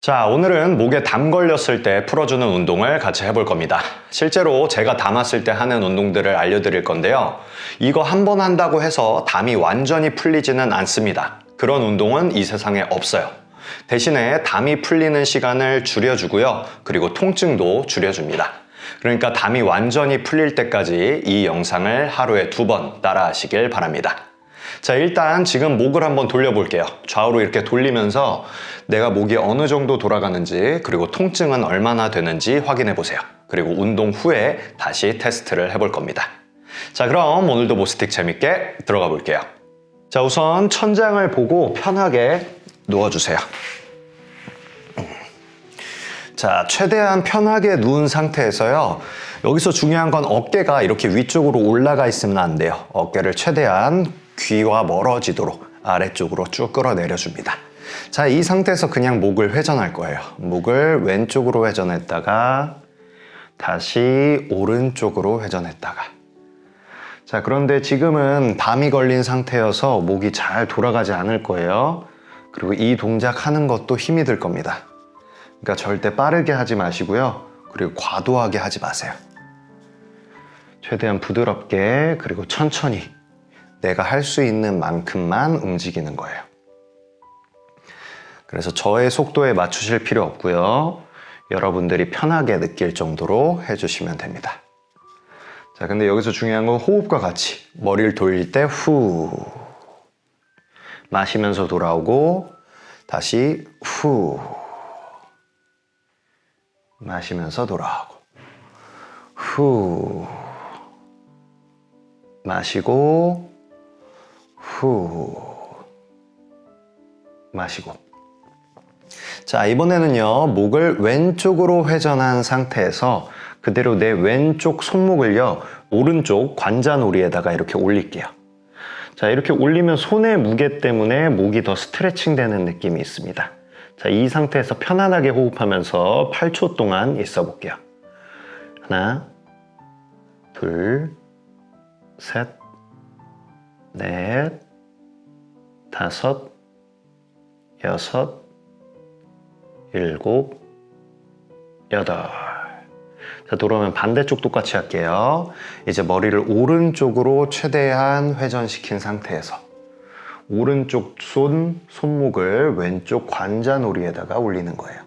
자, 오늘은 목에 담 걸렸을 때 풀어주는 운동을 같이 해볼 겁니다. 실제로 제가 담았을 때 하는 운동들을 알려드릴 건데요. 이거 한 번 한다고 해서 담이 완전히 풀리지는 않습니다. 그런 운동은 이 세상에 없어요. 대신에 담이 풀리는 시간을 줄여주고요. 그리고 통증도 줄여줍니다. 그러니까 담이 완전히 풀릴 때까지 이 영상을 하루에 두 번 따라 하시길 바랍니다. 자, 일단 지금 목을 한번 돌려볼게요. 좌우로 이렇게 돌리면서 내가 목이 어느 정도 돌아가는지 그리고 통증은 얼마나 되는지 확인해 보세요. 그리고 운동 후에 다시 테스트를 해볼 겁니다. 자, 그럼 오늘도 모스틱 재밌게 들어가 볼게요. 자, 우선 천장을 보고 편하게 누워주세요. 자, 최대한 편하게 누운 상태에서요. 여기서 중요한 건 어깨가 이렇게 위쪽으로 올라가 있으면 안 돼요. 어깨를 최대한 귀와 멀어지도록 아래쪽으로 쭉 끌어내려줍니다. 자, 이 상태에서 그냥 목을 회전할 거예요. 목을 왼쪽으로 회전했다가 다시 오른쪽으로 회전했다가. 자, 그런데 지금은 담이 걸린 상태여서 목이 잘 돌아가지 않을 거예요. 그리고 이 동작 하는 것도 힘이 들 겁니다. 그러니까 절대 빠르게 하지 마시고요. 그리고 과도하게 하지 마세요. 최대한 부드럽게 그리고 천천히 내가 할 수 있는 만큼만 움직이는 거예요. 그래서 저의 속도에 맞추실 필요 없고요. 여러분들이 편하게 느낄 정도로 해주시면 됩니다. 자, 근데 여기서 중요한 건 호흡과 같이 머리를 돌릴 때 후. 마시면서 돌아오고 다시 후. 마시면서 돌아오고 후. 마시고 후. 마시고 자, 이번에는요, 목을 왼쪽으로 회전한 상태에서 그대로 내 왼쪽 손목을요, 오른쪽 관자놀이에다가 이렇게 올릴게요. 자, 이렇게 올리면 손의 무게 때문에 목이 더 스트레칭 되는 느낌이 있습니다. 자, 이 상태에서 편안하게 호흡하면서 8초 동안 있어 볼게요. 하나, 둘, 셋, 넷, 다섯, 여섯, 일곱, 여덟. 자, 돌아오면 반대쪽 똑같이 할게요. 이제 머리를 오른쪽으로 최대한 회전시킨 상태에서 오른쪽 손, 손목을 왼쪽 관자놀이에다가 올리는 거예요.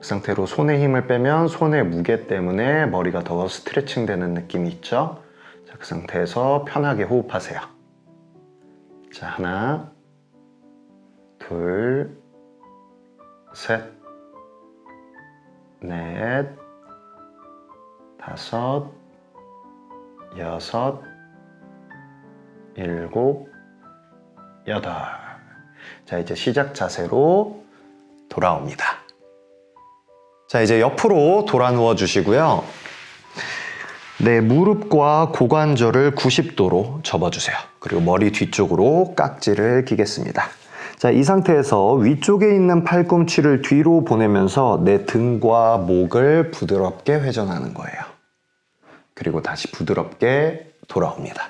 그 상태로 손의 힘을 빼면 손의 무게 때문에 머리가 더 스트레칭 되는 느낌이 있죠? 자, 그 상태에서 편하게 호흡하세요. 자, 하나, 둘, 셋, 넷, 다섯, 여섯, 일곱, 여덟. 자, 이제 시작 자세로 돌아옵니다. 자, 이제 옆으로 돌아 누워 주시고요. 네, 무릎과 고관절을 90도로 접어주세요. 그리고 머리 뒤쪽으로 깍지를 끼겠습니다. 자, 이 상태에서 위쪽에 있는 팔꿈치를 뒤로 보내면서 내 등과 목을 부드럽게 회전하는 거예요. 그리고 다시 부드럽게 돌아옵니다.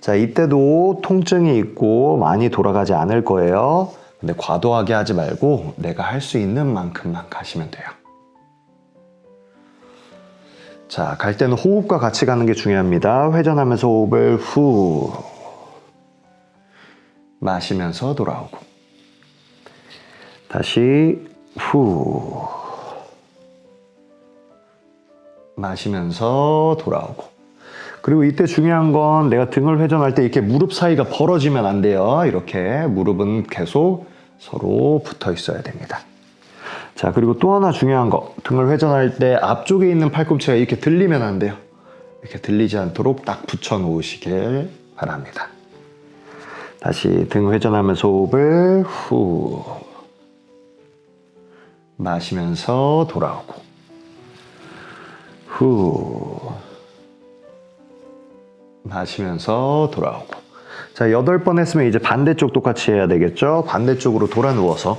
자, 이때도 통증이 있고 많이 돌아가지 않을 거예요. 근데 과도하게 하지 말고 내가 할 수 있는 만큼만 가시면 돼요. 자, 갈 때는 호흡과 같이 가는 게 중요합니다. 회전하면서 호흡을 후. 마시면서 돌아오고. 다시 후. 마시면서 돌아오고. 그리고 이때 중요한 건 내가 등을 회전할 때 이렇게 무릎 사이가 벌어지면 안 돼요. 이렇게 무릎은 계속 서로 붙어 있어야 됩니다. 자, 그리고 또 하나 중요한 거. 등을 회전할 때 앞쪽에 있는 팔꿈치가 이렇게 들리면 안 돼요. 이렇게 들리지 않도록 딱 붙여 놓으시길 바랍니다. 다시 등 회전하면서 호흡을 후. 마시면서 돌아오고. 후. 마시면서 돌아오고. 자, 여덟 번 했으면 이제 반대쪽 똑같이 해야 되겠죠? 반대쪽으로 돌아 누워서.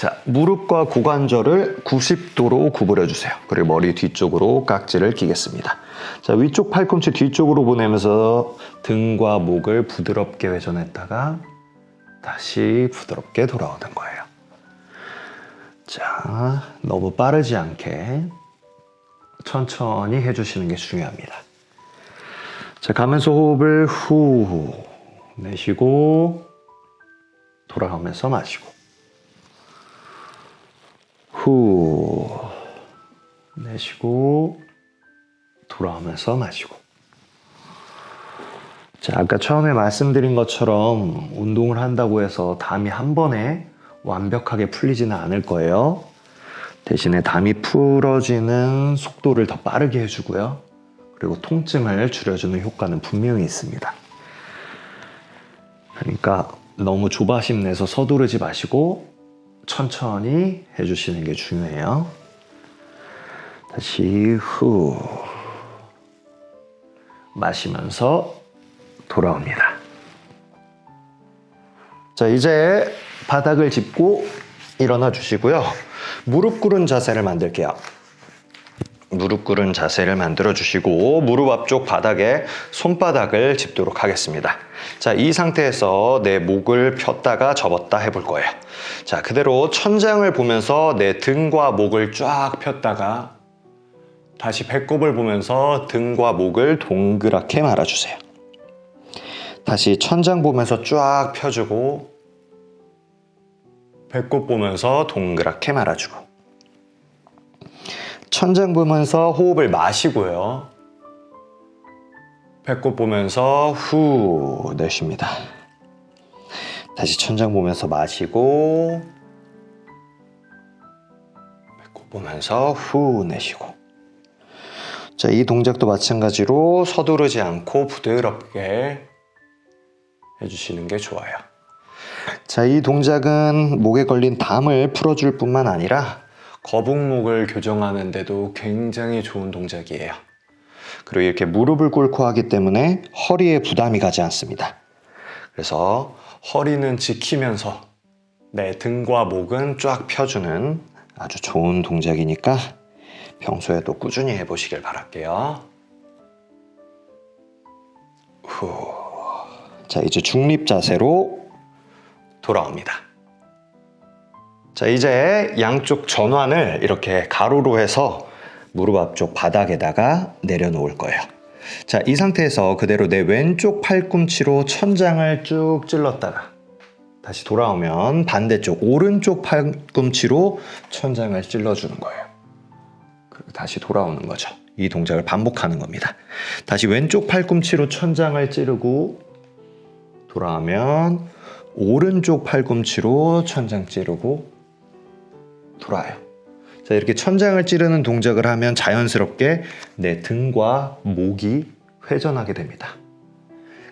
자, 무릎과 고관절을 90도로 구부려 주세요. 그리고 머리 뒤쪽으로 깍지를 끼겠습니다. 자, 위쪽 팔꿈치 뒤쪽으로 보내면서 등과 목을 부드럽게 회전했다가 다시 부드럽게 돌아오는 거예요. 자, 너무 빠르지 않게 천천히 해주시는 게 중요합니다. 자, 가면서 호흡을 후 내쉬고 돌아오면서 마시고 후 내쉬고 돌아오면서 마시고 자, 아까 처음에 말씀드린 것처럼 운동을 한다고 해서 담이 한 번에 완벽하게 풀리지는 않을 거예요. 대신에 담이 풀어지는 속도를 더 빠르게 해주고요. 그리고 통증을 줄여주는 효과는 분명히 있습니다. 그러니까 너무 조바심 내서 서두르지 마시고 천천히 해주시는 게 중요해요. 다시 후 마시면서 돌아옵니다. 자, 이제 바닥을 짚고 일어나 주시고요. 무릎 꿇은 자세를 만들게요. 무릎 꿇은 자세를 만들어 주시고 무릎 앞쪽 바닥에 손바닥을 짚도록 하겠습니다. 자, 이 상태에서 내 목을 폈다가 접었다 해볼 거예요. 자, 그대로 천장을 보면서 내 등과 목을 쫙 폈다가 다시 배꼽을 보면서 등과 목을 동그랗게 말아주세요. 다시 천장 보면서 쫙 펴주고 배꼽 보면서 동그랗게 말아주고 천장 보면서 호흡을 마시고요. 배꼽 보면서 후 내쉽니다. 다시 천장 보면서 마시고 배꼽 보면서 후 내쉬고 자, 이 동작도 마찬가지로 서두르지 않고 부드럽게 해주시는 게 좋아요. 자, 이 동작은 목에 걸린 담을 풀어줄 뿐만 아니라 거북목을 교정하는데도 굉장히 좋은 동작이에요. 그리고 이렇게 무릎을 꿇고 하기 때문에 허리에 부담이 가지 않습니다. 그래서 허리는 지키면서 내 등과 목은 쫙 펴주는 아주 좋은 동작이니까 평소에도 꾸준히 해보시길 바랄게요. 후. 자, 이제 중립 자세로 돌아옵니다. 자, 이제 양쪽 전완을 이렇게 가로로 해서 무릎 앞쪽 바닥에다가 내려놓을 거예요. 자, 이 상태에서 그대로 내 왼쪽 팔꿈치로 천장을 쭉 찔렀다가 다시 돌아오면 반대쪽 오른쪽 팔꿈치로 천장을 찔러주는 거예요. 그리고 다시 돌아오는 거죠. 이 동작을 반복하는 겁니다. 다시 왼쪽 팔꿈치로 천장을 찌르고 돌아오면 오른쪽 팔꿈치로 천장 찌르고 돌아요. 자, 이렇게 천장을 찌르는 동작을 하면 자연스럽게 내 등과 목이 회전하게 됩니다.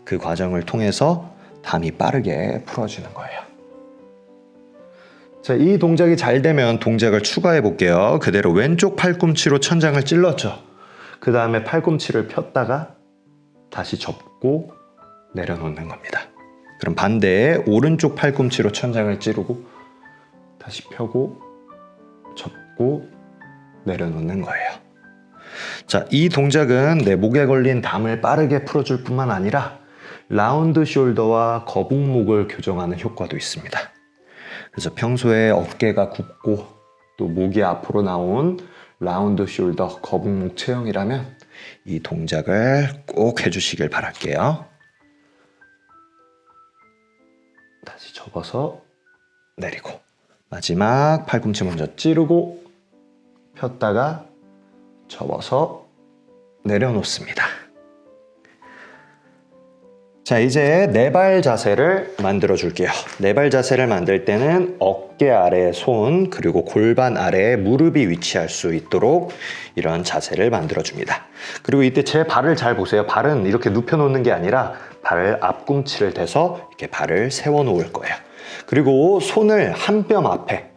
그 과정을 통해서 담이 빠르게 풀어지는 거예요. 자, 이 동작이 잘 되면 동작을 추가해 볼게요. 그대로 왼쪽 팔꿈치로 천장을 찔렀죠. 그 다음에 팔꿈치를 폈다가 다시 접고 내려놓는 겁니다. 그럼 반대에 오른쪽 팔꿈치로 천장을 찌르고 다시 펴고 접 고 내려놓는 거예요. 자, 이 동작은 내 목에 걸린 담을 빠르게 풀어줄 뿐만 아니라 라운드 숄더와 거북목을 교정하는 효과도 있습니다. 그래서 평소에 어깨가 굽고 또 목이 앞으로 나온 라운드 숄더 거북목 체형이라면 이 동작을 꼭 해주시길 바랄게요. 다시 접어서 내리고 마지막 팔꿈치 먼저 찌르고 폈다가 접어서 내려놓습니다. 자, 이제 네발 자세를 만들어 줄게요. 네발 자세를 만들 때는 어깨 아래 손, 그리고 골반 아래에 무릎이 위치할 수 있도록 이런 자세를 만들어 줍니다. 그리고 이때 제 발을 잘 보세요. 발은 이렇게 눕혀 놓는 게 아니라 발 앞꿈치를 대서 이렇게 발을 세워 놓을 거예요. 그리고 손을 한 뼘 앞에,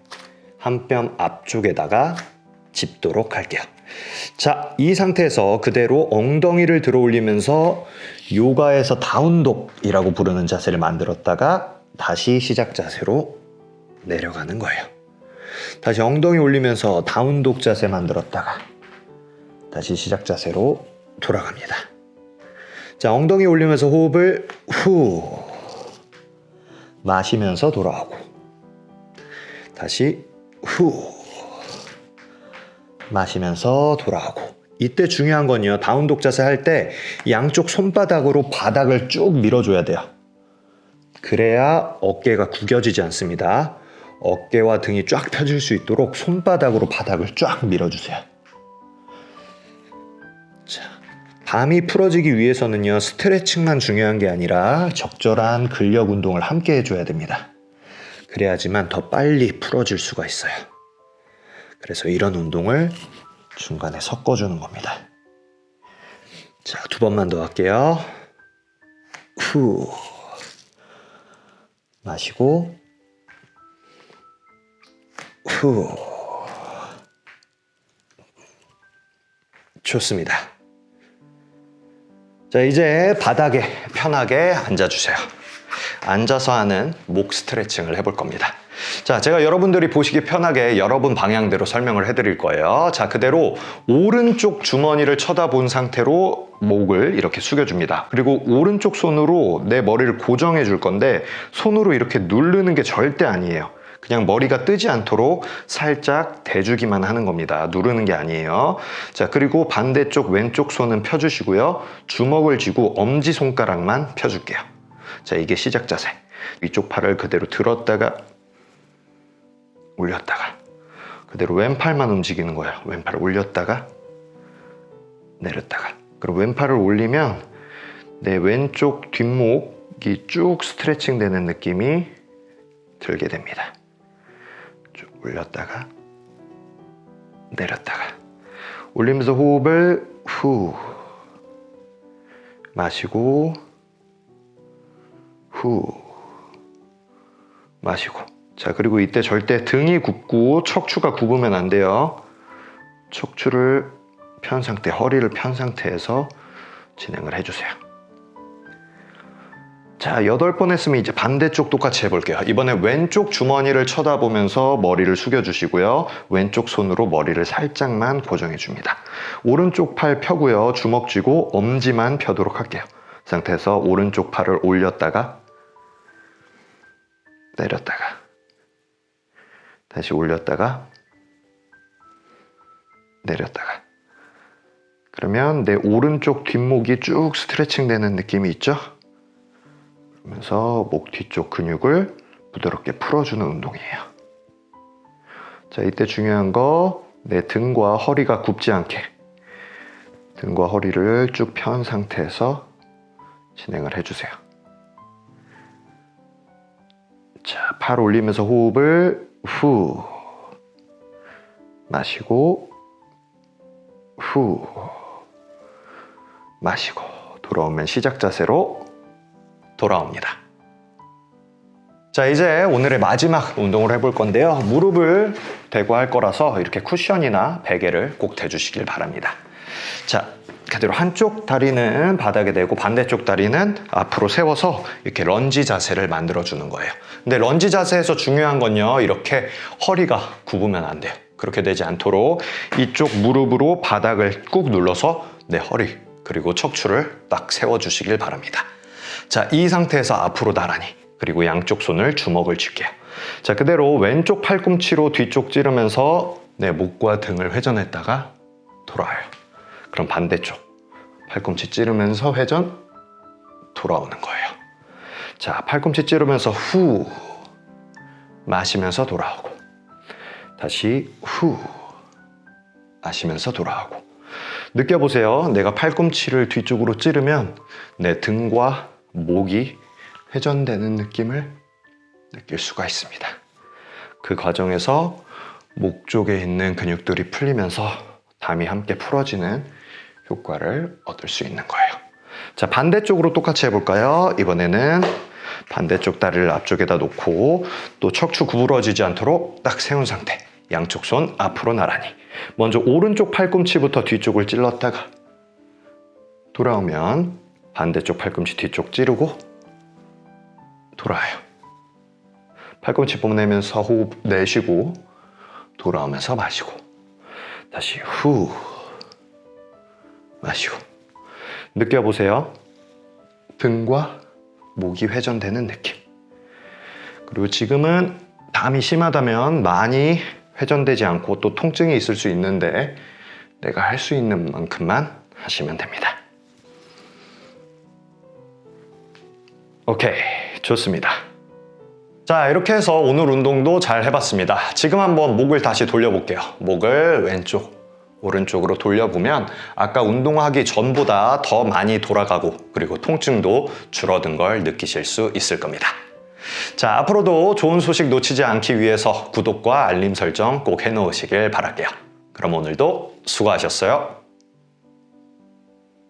한 뼘 앞쪽에다가 짚도록 할게요. 자, 이 상태에서 그대로 엉덩이를 들어 올리면서 요가에서 다운독이라고 부르는 자세를 만들었다가 다시 시작 자세로 내려가는 거예요. 다시 엉덩이 올리면서 다운독 자세 만들었다가 다시 시작 자세로 돌아갑니다. 자, 엉덩이 올리면서 호흡을 후 마시면서 돌아오고 다시 후 마시면서 돌아오고. 이때 중요한 건요. 다운 독 자세 할 때 양쪽 손바닥으로 바닥을 쭉 밀어줘야 돼요. 그래야 어깨가 구겨지지 않습니다. 어깨와 등이 쫙 펴질 수 있도록 손바닥으로 바닥을 쫙 밀어주세요. 자, 담이 풀어지기 위해서는요. 스트레칭만 중요한 게 아니라 적절한 근력 운동을 함께 해줘야 됩니다. 그래야지만 더 빨리 풀어질 수가 있어요 그래서 이런 운동을 중간에 섞어주는 겁니다. 자, 두 번만 더 할게요. 후. 마시고, 후. 좋습니다. 자, 이제 바닥에 편하게 앉아주세요. 앉아서 하는 목 스트레칭을 해볼 겁니다. 자, 제가 여러분들이 보시기 편하게 여러분 방향대로 설명을 해드릴 거예요. 자, 그대로 오른쪽 주머니를 쳐다본 상태로 목을 이렇게 숙여줍니다. 그리고 오른쪽 손으로 내 머리를 고정해 줄 건데 손으로 이렇게 누르는 게 절대 아니에요. 그냥 머리가 뜨지 않도록 살짝 대주기만 하는 겁니다. 누르는 게 아니에요. 자, 그리고 반대쪽 왼쪽 손은 펴주시고요. 주먹을 쥐고 엄지손가락만 펴줄게요. 자, 이게 시작 자세. 위쪽 팔을 그대로 들었다가 올렸다가 그대로 왼팔만 움직이는 거예요. 왼팔을 올렸다가 내렸다가 그리고 왼팔을 올리면 내 왼쪽 뒷목이 쭉 스트레칭 되는 느낌이 들게 됩니다. 쭉 올렸다가 내렸다가 올리면서 호흡을 후 마시고 후 마시고 자 그리고 이때 절대 등이 굽고 척추가 굽으면 안 돼요. 척추를 편 상태 허리를 편 상태에서 진행을 해주세요. 자 여덟 번 했으면 이제 반대쪽 똑같이 해볼게요. 이번에 왼쪽 주머니를 쳐다보면서 머리를 숙여주시고요. 왼쪽 손으로 머리를 살짝만 고정해 줍니다. 오른쪽 팔 펴고요. 주먹 쥐고 엄지만 펴도록 할게요. 이 상태에서 오른쪽 팔을 올렸다가 내렸다가 다시 올렸다가 내렸다가 그러면 내 오른쪽 뒷목이 쭉 스트레칭 되는 느낌이 있죠? 그러면서 목 뒤쪽 근육을 부드럽게 풀어주는 운동이에요. 자, 이때 중요한 거 내 등과 허리가 굽지 않게 등과 허리를 쭉 편 상태에서 진행을 해주세요. 자, 팔 올리면서 호흡을 후 마시고 후 마시고 돌아오면 시작 자세로 돌아옵니다. 자, 이제 오늘의 마지막 운동을 해볼 건데요. 무릎을 대고 할 거라서 이렇게 쿠션이나 베개를 꼭 대주시길 바랍니다. 자, 그대로 한쪽 다리는 바닥에 대고 반대쪽 다리는 앞으로 세워서 이렇게 런지 자세를 만들어 주는 거예요. 근데 런지 자세에서 중요한 건요. 이렇게 허리가 굽으면 안 돼요. 그렇게 되지 않도록 이쪽 무릎으로 바닥을 꾹 눌러서 내 허리 그리고 척추를 딱 세워 주시길 바랍니다. 자, 이 상태에서 앞으로 나란히 그리고 양쪽 손을 주먹을 쥘게요. 자, 그대로 왼쪽 팔꿈치로 뒤쪽 찌르면서 내 목과 등을 회전했다가 돌아와요. 그럼 반대쪽 팔꿈치 찌르면서 회전 돌아오는 거예요. 자, 팔꿈치 찌르면서 후 마시면서 돌아오고 다시 후 마시면서 돌아오고 느껴보세요. 내가 팔꿈치를 뒤쪽으로 찌르면 내 등과 목이 회전되는 느낌을 느낄 수가 있습니다. 그 과정에서 목 쪽에 있는 근육들이 풀리면서 담이 함께 풀어지는 효과를 얻을 수 있는 거예요. 자, 반대쪽으로 똑같이 해볼까요? 이번에는 반대쪽 다리를 앞쪽에다 놓고 또 척추 구부러지지 않도록 딱 세운 상태. 양쪽 손 앞으로 나란히. 먼저 오른쪽 팔꿈치부터 뒤쪽을 찔렀다가 돌아오면 반대쪽 팔꿈치 뒤쪽 찌르고 돌아와요. 팔꿈치 뽐내면서 호흡 내쉬고 돌아오면서 마시고 다시 후 마시고 느껴보세요. 등과 목이 회전되는 느낌. 그리고 지금은 담이 심하다면 많이 회전되지 않고 또 통증이 있을 수 있는데 내가 할 수 있는 만큼만 하시면 됩니다. 오케이, 좋습니다. 자, 이렇게 해서 오늘 운동도 잘 해봤습니다. 지금 한번 목을 다시 돌려볼게요. 목을 왼쪽, 오른쪽으로 돌려보면 아까 운동하기 전보다 더 많이 돌아가고 그리고 통증도 줄어든 걸 느끼실 수 있을 겁니다. 자, 앞으로도 좋은 소식 놓치지 않기 위해서 구독과 알림 설정 꼭 해놓으시길 바랄게요. 그럼 오늘도 수고하셨어요.